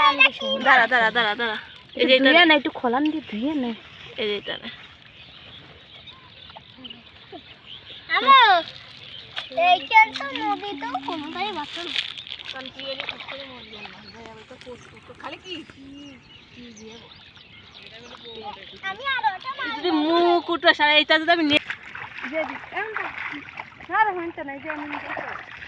টান দিছো দাঁড়া দাঁড়া। যে যে তো তো যদি মুখ উঠে সারা এটা যদি আমি নে- ওই আমি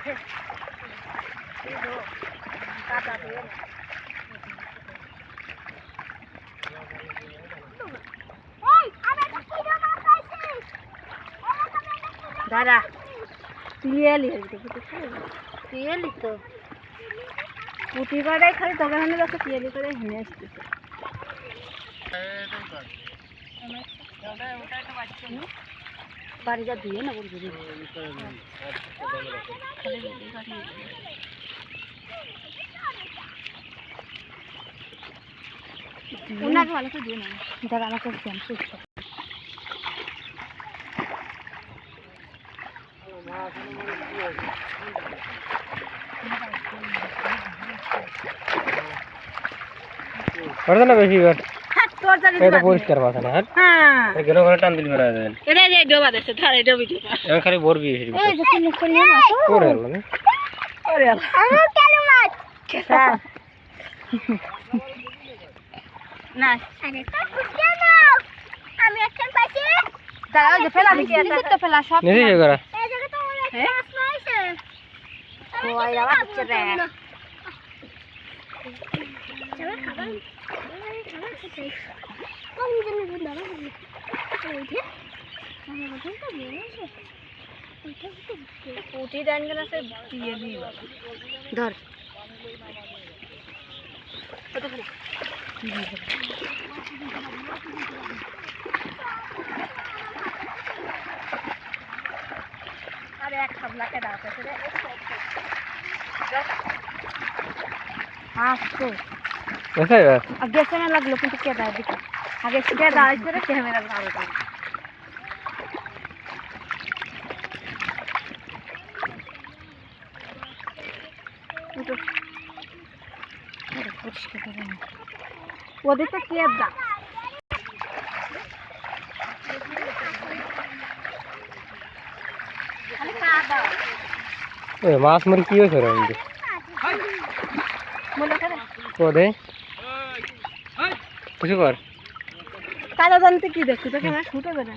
পাইছি দাঁড়া টিয়ালি রিয়েলি তো পুটি কড়াই খালি তবে হানে যাচ্ছে টিয়ালি করে হিনে আসতেছে বাড়িটা ধুয়ে না বলবি ওনাকে ভালো করে ধুয়ে না দাঁড়া আমাকে জ্ঞান করতে করতে না বেশি এবার। এটা পরিষ্কার পাতা না হ্যাঁ? হ্যাঁ। গেল ঘরে টান দিল ফেরা দেন এটা যে ডোবা দেখছে ধর এটা ভিডিও এখন খালি ভরবি এই যে কিনে করলে না করে হলো ওরে আল্লাহ আমি কেন মাছ। হ্যাঁ। না। আরে তা খুঁজে নাও। আমি একটা পাইছি। দাঁড়াও যে ফেলা আমি কি তো ফেলা সব নিজে সে করা এই জায়গা তো আমার একটা হ্যাঁ? মাছ পাইছে ও রাবা হচ্ছে রে। চলো খাবার খাবার খেতে কোন জন্য দিয়ে দিই ধর। আরে এক খাবলাকে দাঁড়াতে আসতো বুঝতে এবার আগে সময় লাগল কিন্তু কে দাঁড় দিকে আগে কে দাঁড়াইছে রে ক্যামেরা ভালো করে পরিষ্কার করে ওদের তো কে দা ওই মাছ মরি কি হয়েছে রে কিন্তু মনে করে কিছু কর। কালো জানতে কি দেখছি? তোকে না ছুটে করে